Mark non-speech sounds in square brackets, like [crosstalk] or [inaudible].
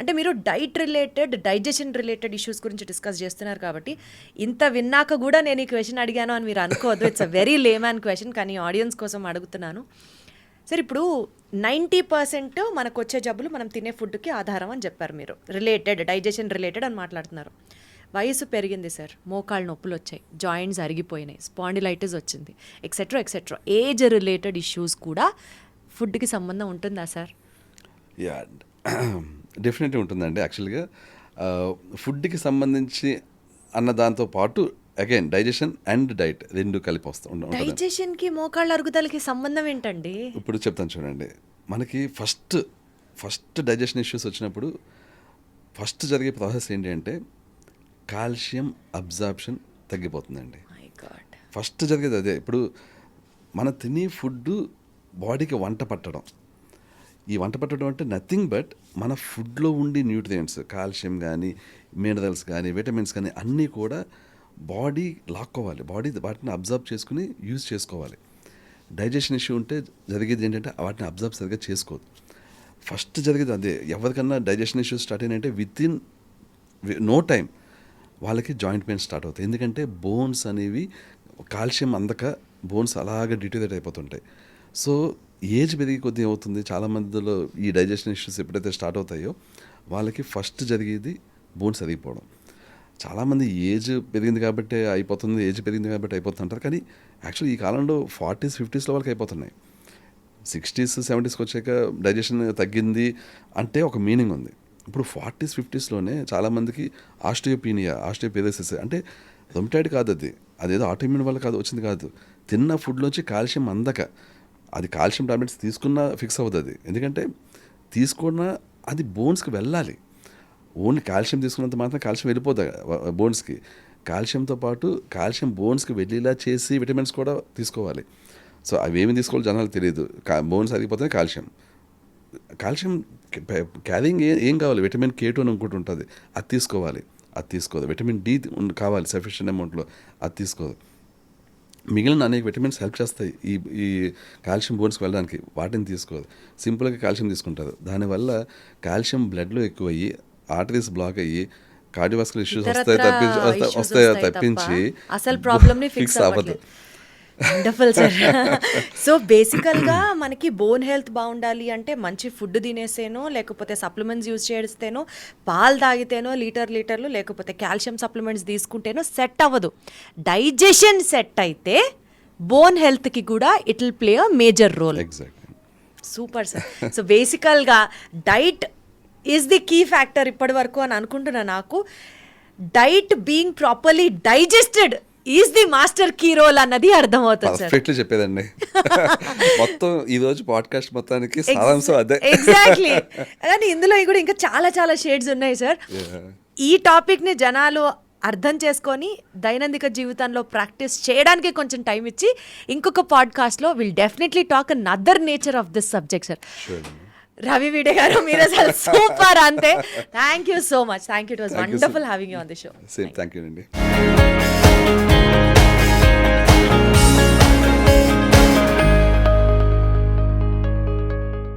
అంటే మీరు diet related digestion related issues గురించి డిస్కస్ చేస్తున్నారు కాబట్టి ఇంత విన్నాక కూడా నేను ఈ క్వశ్చన్ అడిగాను అని మీరు అనుకోవద్దు. It's a very layman question కానీ ఆడియన్స్ కోసం అడుగుతున్నాను. సార్ ఇప్పుడు నైంటీ పర్సెంట్ మనకు వచ్చే జబ్బులు మనం తినే ఫుడ్కి ఆధారం అని చెప్పారు మీరు. రిలేటెడ్ డైజెషన్ రిలేటెడ్ అని మాట్లాడుతున్నారు. వయసు పెరిగింది సార్. మోకాళ్ళ నొప్పులు వచ్చాయి. జాయింట్స్ అరిగిపోయినాయి. స్పాండిలైటిస్ వచ్చింది. Etcetera etcetera age related issues కూడా ఫుడ్కి సంబంధం ఉంటుందా సార్? యా [clears throat] డెఫినెట్గా ఉంటుందండి. యాక్చువల్గా ఫుడ్కి సంబంధించి అన్న దాంతో పాటు అగైన్ డైజెషన్ అండ్ డైట్ రెండు కలిపి వస్తూ డైజెషన్కి మోకాళ్ళ అరుగుదలకి సంబంధం ఏంటండి? ఇప్పుడు చెప్తాను చూడండి. మనకి ఫస్ట్ ఫస్ట్ డైజెషన్ ఇష్యూస్ వచ్చినప్పుడు ఫస్ట్ జరిగే ప్రాసెస్ ఏంటి అంటే కాల్షియం అబ్జార్ప్షన్ తగ్గిపోతుందండి. ఫస్ట్ జరిగేది అదే. ఇప్పుడు మన తినే ఫుడ్ బాడీకి వంట పట్టడం. ఈ వంట పట్టడం అంటే నథింగ్ బట్ మన ఫుడ్లో ఉండే న్యూట్రియంట్స్ కాల్షియం కానీ మినరల్స్ కానీ విటమిన్స్ కానీ అన్నీ కూడా బాడీ లాక్కోవాలి బాడీ వాటిని అబ్జర్వ్ చేసుకుని యూజ్ చేసుకోవాలి. డైజెషన్ ఇష్యూ ఉంటే జరిగేది ఏంటంటే వాటిని అబ్జర్వ్ సరిగ్గా చేసుకోదు ఫస్ట్ జరిగేది అదే. ఎవరికన్నా డైజెషన్ ఇష్యూస్ స్టార్ట్ అయినంటే విత్ ఇన్ నో టైం వాళ్ళకి జాయింట్ పెయిన్ స్టార్ట్ అవుతాయి. ఎందుకంటే బోన్స్ అనేవి కాల్షియం అందక బోన్స్ అలాగే డిటోరేట్ అయిపోతుంటాయి. సో ఏజ్ పెరిగి కొద్ది ఏమవుతుంది చాలా మందిలో ఈ డైజెషన్ ఇష్యూస్ ఎప్పుడైతే స్టార్ట్ అవుతాయో వాళ్ళకి ఫస్ట్ జరిగేది బోన్స్ సరిగిపోవడం. చాలామంది ఏజ్ పెరిగింది కాబట్టి అయిపోతుంది ఏజ్ పెరిగింది కాబట్టి అయిపోతుంది అంటారు కానీ యాక్చువల్లీ ఈ కాలంలో ఫార్టీస్ ఫిఫ్టీస్లో వాళ్ళకి అయిపోతున్నాయి. సిక్స్టీస్ సెవెంటీస్కి వచ్చాక డైజెషన్ తగ్గింది అంటే ఒక మీనింగ్ ఉంది. ఇప్పుడు ఫార్టీస్ ఫిఫ్టీస్లోనే చాలామందికి ఆస్ట్రియోపీనియా ఆస్ట్రియోపీరియసిస్ అంటే రొమిటైడ్ కాదు అది. అదేదో ఆటోమ్యూన్ వల్ల కాదు వచ్చింది కాదు. తిన్న ఫుడ్లోంచి కాల్షియం అందక. అది కాల్షియం టాబ్లెట్స్ తీసుకున్నా ఫిక్స్ అవుతుంది. అది ఎందుకంటే తీసుకున్న అది బోన్స్కి వెళ్ళాలి. ఓన్లీ కాల్షియం తీసుకున్నంత మాత్రం కాల్షియం వెళ్ళిపోతుంది బోన్స్కి. కాల్షియంతో పాటు కాల్షియం బోన్స్కి వెళ్ళేలా చేసి విటమిన్స్ కూడా తీసుకోవాలి. సో అవి ఏమి తీసుకోవాలి జనాలు తెలియదు. బోన్స్ అరిగిపోతే కాల్షియం. కాల్షియం క్యారింగ్ ఏ ఏం కావాలి? విటమిన్ కే టూ అని ఇంకోటి ఉంటుంది. అది తీసుకోవాలి. అది తీసుకోదు విటమిన్ డి కావాలి సఫిషియెంట్ అమౌంట్లో. అది తీసుకోదు మిగిలిన అనేక విటమిన్స్ హెల్ప్ చేస్తాయి. ఈ ఈ కాల్షియం బోన్స్కి వెళ్ళడానికి వాటిని తీసుకోదు సింపుల్గా కాల్షియం తీసుకుంటారు. దానివల్ల కాల్షియం బ్లడ్లో ఎక్కువయ్యి ఆర్టరీస్ బ్లాక్ అయ్యి కార్డియోవాస్కులర్ ఇష్యూస్ వస్తాయి తప్పించి వస్తాయి- తప్పించి తప్ప అసలు ప్రాబ్లమ్ ఫిక్స్ అవ్వదు. వండర్ఫుల్ సార్ సో బేసికల్గా మనకి బోన్ హెల్త్ బాగుండాలి అంటే మంచి ఫుడ్ తినేసేనో లేకపోతే సప్లిమెంట్స్ యూజ్ చేస్తేనో పాలు తాగితేనో లీటర్ లీటర్లు లేకపోతే కాల్షియం సప్లిమెంట్స్ తీసుకుంటేనో సెట్ అవ్వదు. డైజెషన్ సెట్ అయితే బోన్ హెల్త్కి కూడా it will play a major role super sir so బేసికల్గా diet is the key factor ఇప్పటి వరకు అని అనుకుంటున్నా నాకు. Diet being properly digested is the master key role అన్నది అర్థమవుతుంది సార్. పర్ఫెక్ట్లీ చెప్పేదండి. [laughs] మొత్తం ఈ రోజు పాడ్కాస్ట్ మొత్తానికి సారాంశం అదే. ఎగ్జాక్ట్లీ [laughs] కానీ ఇందులో కూడా ఇంకా చాలా చాలా షేడ్స్ ఉన్నాయి సార్. ఈ టాపిక్ని జనాలు అర్థం చేసుకొని దైనందిక జీవితంలో ప్రాక్టీస్ చేయడానికి కొంచెం టైం ఇచ్చి ఇంకొక పాడ్కాస్ట్లో will definitely talk on other nature of this subject sir Ravi Veede గారు మీరు అసలు [laughs] సూపర్ అంతే. Thank you so much thank you it was. Wonderful having you on the show same thank you అండి